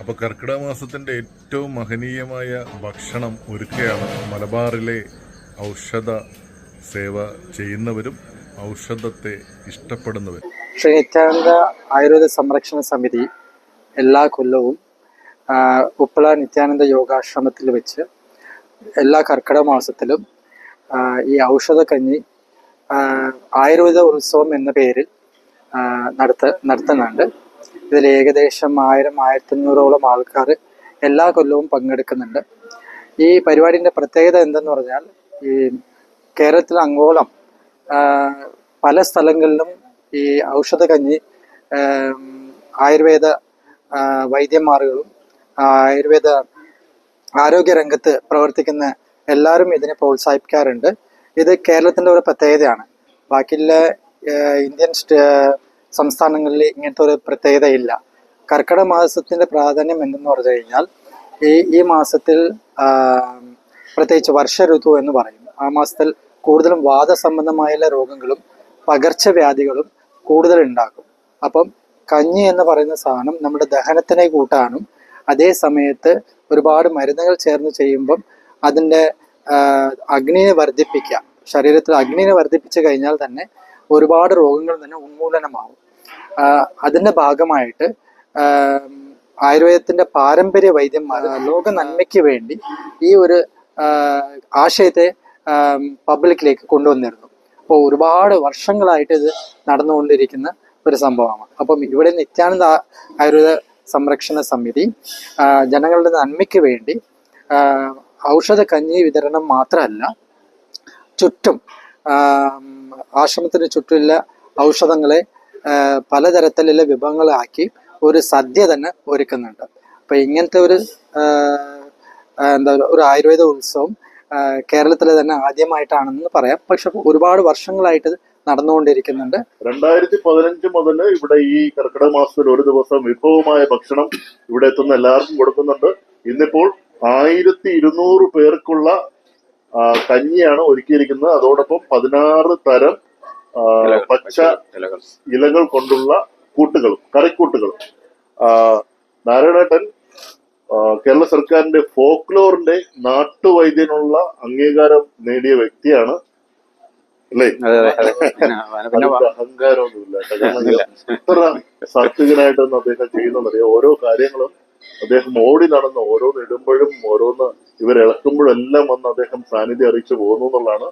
അപ്പോൾ കർക്കിടക മാസത്തിന്റെ ഏറ്റവും മഹനീയമായ ഭക്ഷണം ഒരുക്കുകയാണ് മലബാറിലെ ഔഷധ സേവ ചെയ്യുന്നവരും ഔഷധത്തെ ഇഷ്ടപ്പെടുന്നവരും. ശ്രീ നിത്യാനന്ദ ആയുർവേദ സംരക്ഷണ സമിതി എല്ലാ കൊല്ലവും ഉപ്പള നിത്യാനന്ദ യോഗാശ്രമത്തിൽ വെച്ച് എല്ലാ കർക്കിടക മാസത്തിലും ഈ ഔഷധ കഞ്ഞി ആയുർവേദ ഉത്സവം എന്ന പേരിൽ നടത്ത നടത്തുന്നുണ്ട്. ഇതിൽ ഏകദേശം ആയിരം ആയിരത്തഞ്ഞൂറോളം ആൾക്കാർ എല്ലാ കൊല്ലവും പങ്കെടുക്കുന്നുണ്ട്. ഈ പരിപാടിന്റെ പ്രത്യേകത എന്തെന്ന് പറഞ്ഞാൽ ഈ കേരളത്തിൽ അങ്ങോളം പല സ്ഥലങ്ങളിലും ഈ ഔഷധ കഞ്ഞി ആയുർവേദ വൈദ്യന്മാറുകളും ആയുർവേദ ആരോഗ്യ രംഗത്ത് പ്രവർത്തിക്കുന്ന എല്ലാവരും ഇതിനെ പ്രോത്സാഹിപ്പിക്കാറുണ്ട്. ഇത് കേരളത്തിന്റെ ഒരു പ്രത്യേകതയാണ്. ബാക്കിയുള്ള ഇന്ത്യൻ സംസ്ഥാനങ്ങളിൽ ഇങ്ങനത്തെ ഒരു പ്രത്യേകതയില്ല. കർക്കിടക മാസത്തിന്റെ പ്രാധാന്യം എന്തെന്ന് പറഞ്ഞു കഴിഞ്ഞാൽ ഈ ഈ മാസത്തിൽ പ്രത്യേകിച്ച് വർഷ ഋതു എന്ന് പറയും. ആ മാസത്തിൽ കൂടുതലും വാദസംബന്ധമായുള്ള രോഗങ്ങളും പകർച്ചവ്യാധികളും കൂടുതൽ ഉണ്ടാക്കും അപ്പം കഞ്ഞി എന്ന് പറയുന്ന സാധനം നമ്മുടെ ദഹനത്തിനെ കൂട്ടാനും അതേ സമയത്ത് ഒരുപാട് മരുന്നുകൾ ചേർന്ന് ചെയ്യുമ്പം അതിന്റെ അഗ്നിയെ വർദ്ധിപ്പിക്കുക. ശരീരത്തിൽ അഗ്നിനെ വർദ്ധിപ്പിച്ചു കഴിഞ്ഞാൽ തന്നെ ഒരുപാട് രോഗങ്ങൾ തന്നെ ഉന്മൂലനമാവും. അതിന്റെ അതിന്റെ ഭാഗമായിട്ട് ആയുർവേദത്തിന്റെ പാരമ്പര്യ വൈദ്യന്മാർ ലോക നന്മയ്ക്ക് വേണ്ടി ഈ ഒരു ആശയത്തെ പബ്ലിക്കിലേക്ക് കൊണ്ടുവന്നിരുന്നു. അപ്പോൾ ഒരുപാട് വർഷങ്ങളായിട്ട് ഇത് നടന്നുകൊണ്ടിരിക്കുന്ന ഒരു സംഭവമാണ്. അപ്പം ഇവിടെ നിത്യാനന്ദ ആയുർവേദ സംരക്ഷണ സമിതി ജനങ്ങളുടെ നന്മയ്ക്ക് വേണ്ടി ഔഷധ കഞ്ഞി വിതരണം മാത്രമല്ല ചുറ്റും ആശ്രമത്തിന് ചുറ്റുമുള്ള ഔഷധങ്ങളെ പലതരത്തിലുള്ള വിഭവങ്ങളാക്കി ഒരു സദ്യ തന്നെ ഒരുക്കുന്നുണ്ട്. അപ്പൊ ഇങ്ങനത്തെ ഒരു എന്താ ഒരു ആയുർവേദ ഉത്സവം കേരളത്തിലെ തന്നെ ആദ്യമായിട്ടാണെന്ന് പറയാം. പക്ഷെ ഒരുപാട് വർഷങ്ങളായിട്ട് നടന്നുകൊണ്ടിരിക്കുന്നുണ്ട്. രണ്ടായിരത്തി പതിനഞ്ച് മുതൽ ഇവിടെ ഈ കർക്കിടക മാസത്തിൽ ഒരു ദിവസം വിഭവമായ ഭക്ഷണം ഇവിടെ എത്തുന്ന എല്ലാവർക്കും കൊടുക്കുന്നുണ്ട്. ഇന്നിപ്പോൾ ആയിരത്തി ഇരുന്നൂറ് പേർക്കുള്ള കഞ്ഞിയാണ് ഒരുക്കിയിരിക്കുന്നത്. അതോടൊപ്പം പതിനാറ് തരം പച്ച ഇലകൾ. കൊണ്ടുള്ള കൂട്ടുകളും കറിക്കൂട്ടുകളും. നാരായണേട്ടൻ കേരള സർക്കാരിന്റെ ഫോക്ലോറിന്റെ നാട്ടുവൈദ്യനുള്ള അംഗീകാരം നേടിയ വ്യക്തിയാണ്. അല്ലേ? അഹങ്കാരമൊന്നുമില്ല. എത്ര സാത്വികനായിട്ടൊന്നും അദ്ദേഹം ചെയ്യുന്നതറിയാം ഓരോ കാര്യങ്ങളും അദ്ദേഹം ഓടി നടന്ന് ഓരോന്ന് ഇടുമ്പോഴും ഓരോന്ന് ഇവരിളക്കുമ്പോഴെല്ലാം വന്ന് അദ്ദേഹം സാന്നിധ്യം അറിയിച്ചു പോകുന്നു എന്നുള്ളതാണ്